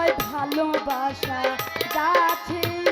সবাই ভালোবাসা গাছে